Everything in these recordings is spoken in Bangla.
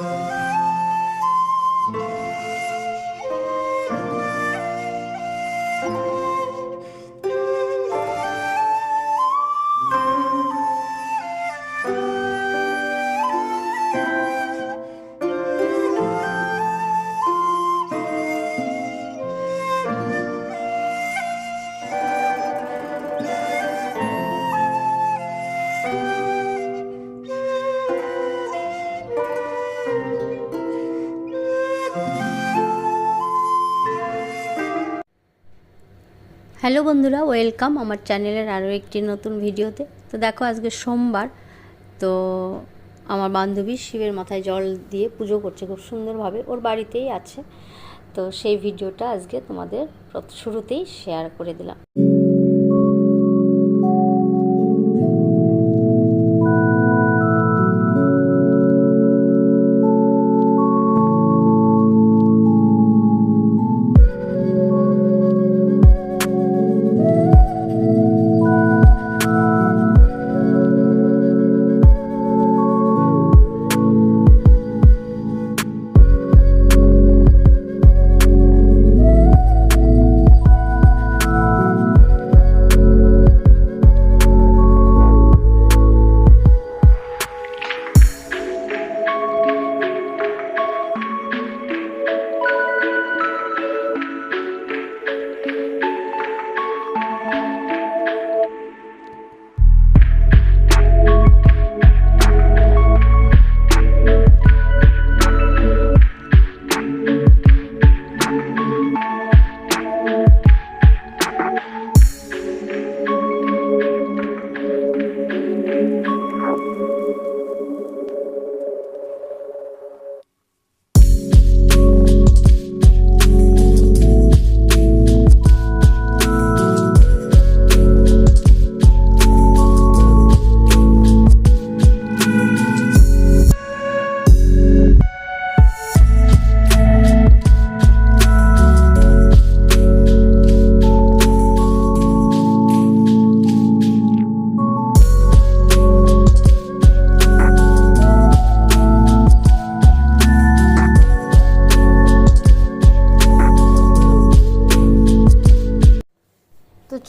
Música হ্যালো বন্ধুরা, ওয়েলকাম আমার চ্যানেলের আরও একটি নতুন ভিডিওতে। তো দেখো আজকে সোমবার, তো আমার বান্ধবী শিবের মাথায় জল দিয়ে পুজো করছে খুব সুন্দরভাবে, ওর বাড়িতেই আছে। তো সেই ভিডিওটা আজকে তোমাদের শুরুতেই শেয়ার করে দিলাম।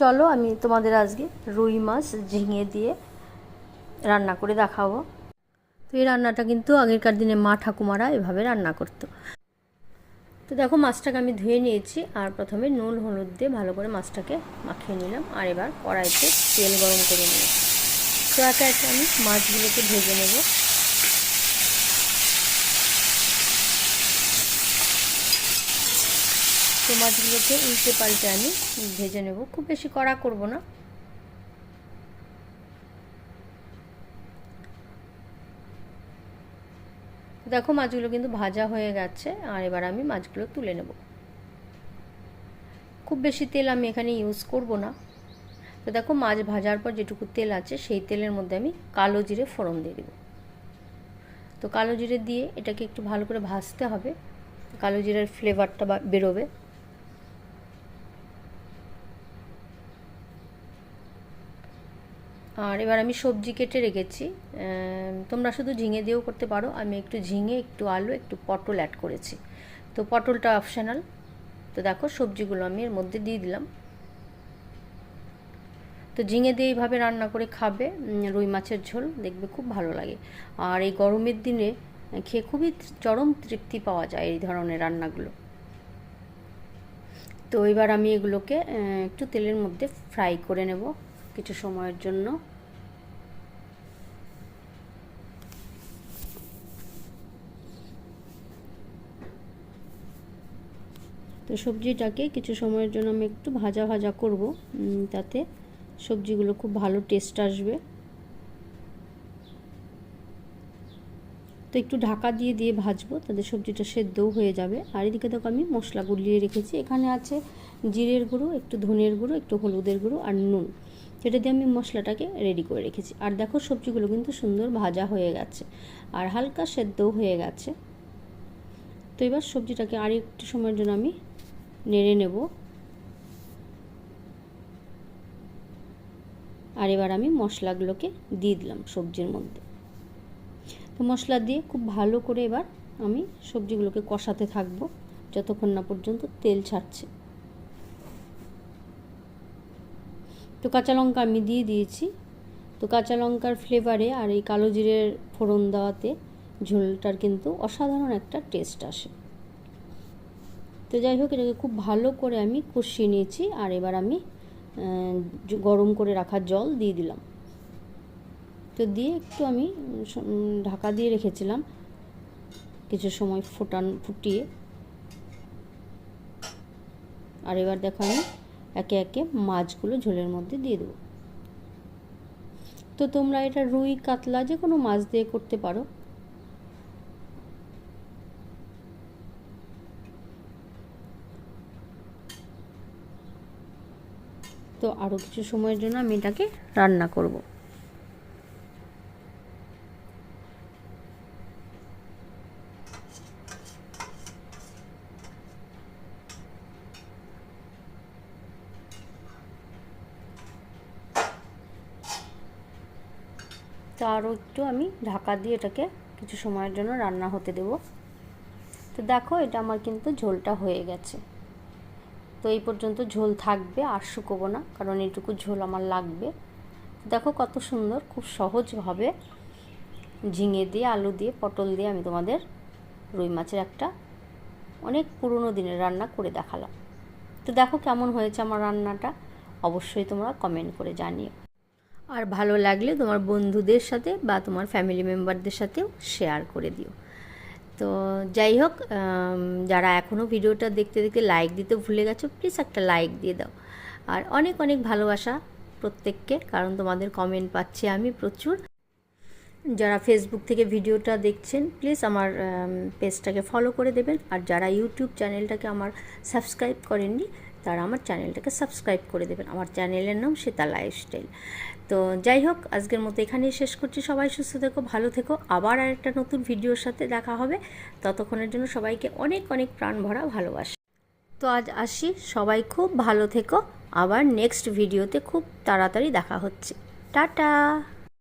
চলো, আমি তোমাদের আজকে রুই মাছ ঝিঙে দিয়ে রান্না করে দেখাবো। তো এই রান্নাটা কিন্তু আগেরকার দিনে মা ঠাকুমারা এভাবে রান্না করতো। তো দেখো, মাছটাকে আমি ধুয়ে নিয়েছি আর প্রথমে নুন, হলুদ দিয়ে ভালো করে মাছটাকে মাখিয়ে নিলাম। আর এবার কড়াইতে তেল গরম করে নিলাম। তো একে একে আমি মাছগুলোকে ভেজে নেব। তো মাছগুলোকে উল্টে পাল্টে আমি ভেজে নেব। খুব বেশি কড়া করব না। দেখো মাছগুলো কিন্তু ভাজা হয়ে গেছে, আর এবার আমি মাছগুলো তুলে নেব। খুব বেশি তেল আমি এখানে ইউজ করব না। তো দেখো মাছ ভাজার পর যেটুকু তেল আছে, সেই তেলের মধ্যে আমি কালো জিরে ফোড়ন দিয়ে দেবো। তো কালো জিরে দিয়ে এটাকে একটু ভালো করে ভাজতে হবে। কালো জিরের ফ্লেভারটা বেরোবে। আর এবার আমি সবজি কেটে রেখেছি। তোমরা শুধু ঝিঙে দিয়েও করতে পারো। আমি একটু ঝিঙে, একটু আলু, একটু পটল অ্যাড করেছি। তো পটলটা অপশানাল তো দেখো, সবজিগুলো আমি এর মধ্যে দিয়ে দিলাম। তো ঝিঙে দিয়ে এইভাবে রান্না করে খাবে। রুই মাছের ঝোল, দেখবে খুব ভালো লাগে। আর এই গরমের দিনে খেয়ে খুবই চরম তৃপ্তি পাওয়া যায় এই ধরনের রান্নাগুলো। তো এবার আমি এগুলোকে একটু তেলের মধ্যে ফ্রাই করে নেব। কিছু সময়ের জন্য। তো সবজিটাকে কিছু সময়ের জন্য আমি একটু ভাজা ভাজা করব তাতে সবজিগুলো খুব ভালো টেস্ট আসবে। তো একটু ঢাকা দিয়ে দিয়ে ভাজবো তাদের সবজিটা সেদ্ধও হয়ে যাবে। আর এদিকে দেখো আমি মশলা গুলিয়ে রেখেছি। এখানে আছে জিরের গুঁড়ো, একটু ধনের গুঁড়ো, একটু হলুদের গুঁড়ো আর নুন। যেটা দিয়ে আমি মশলাটাকে রেডি করে রেখেছি। আর দেখো সবজিগুলো কিন্তু সুন্দর ভাজা হয়ে গেছে আর হালকা সেদ্ধও হয়ে গেছে। তো এবার সবজিটাকে আর একটু সময়ের জন্য আমি নেড়ে নেব। আর এবার আমি মশলাগুলোকে দিয়ে দিলাম সবজির মধ্যে। তো মশলা দিয়ে খুব ভালো করে এবার আমি সবজিগুলোকে কষাতে থাকব, যতক্ষণ না পর্যন্ত তেল ছাড়ছে। তো কাঁচা লঙ্কা আমি দিয়ে দিয়েছি। তো কাঁচা লঙ্কার ফ্লেভারে আর এই কালো জিরের ফোড়ন দেওয়াতে ঝোলটার কিন্তু অসাধারণ একটা টেস্ট আসে। তো যাই হোক, এটাকে খুব ভালো করে আমি কষিয়ে নিয়েছি আর এবার আমি গরম করে রাখা জল দিয়ে দিলাম। তো দিয়ে একটু আমি ঢাকা দিয়ে রেখেছিলাম কিছু সময় ফুটান, ফুটিয়ে। আর এবার দেখো আমি একে একে মাছগুলো ঝোলের মধ্যে দিয়ে দেবো। তো তোমরা এটা রুই, কাতলা যে কোনো মাছ দিয়ে করতে পারো। তো আরও কিছু সময়ের জন্য আমি এটাকে রান্না করব। তো আরও একটু আমি ঢাকা দিয়ে এটাকে কিছু সময়ের জন্য রান্না হতে দেব। তো দেখো এটা আমার কিন্তু ঝোলটা হয়ে গেছে। তো এই পর্যন্ত ঝোল থাকবে আর শুকোবো না, কারণ এইটুকু ঝোল আমার লাগবে। দেখো কত সুন্দর, খুব সহজভাবে ঝিঙে দিয়ে, আলু দিয়ে, পটল দিয়ে আমি তোমাদের রুই মাছের একটা অনেক পুরনো দিনের রান্না করে দেখালাম। তো দেখো কেমন হয়েছে আমার রান্নাটা, অবশ্যই তোমরা কমেন্ট করে জানিও। আর ভালো লাগলে তোমার বন্ধুদের সাথে বা তোমার ফ্যামিলি মেম্বারদের সাথেও শেয়ার করে দিও। তো যাই হোক যারা এখনও ভিডিওটা দেখতে দেখতে লাইক দিতে ভুলে গেছো প্লিজ একটা লাইক দিয়ে দাও। আর অনেক অনেক ভালোবাসা প্রত্যেককে, কারণ তোমাদের কমেন্ট পাচ্ছি আমি প্রচুর। যারা ফেসবুক থেকে ভিডিওটা দেখছেন প্লিজ আমার পেজটাকে ফলো করে দেবেন। আর যারা ইউটিউব চ্যানেলটাকে আমার সাবস্ক্রাইব করেননি তারা আমার চ্যানেলটাকে সাবস্ক্রাইব করে দেবেন। আমার চ্যানেলের নাম সীতা লাইফস্টাইল। তো যাই হোক, আজকের মতো এখানেই শেষ করছি। সবাই সুস্থ থেকো, ভালো থেকো। আবার আর একটা নতুন ভিডিওর সাথে দেখা হবে। ততক্ষণের জন্য সবাইকে অনেক অনেক প্রাণ ভরা ভালোবাসা। তো আজ আসি। সবাই খুব ভালো থেকো। আবার নেক্সট ভিডিওতে খুব তাড়াতাড়ি দেখা হচ্ছে। টাটা!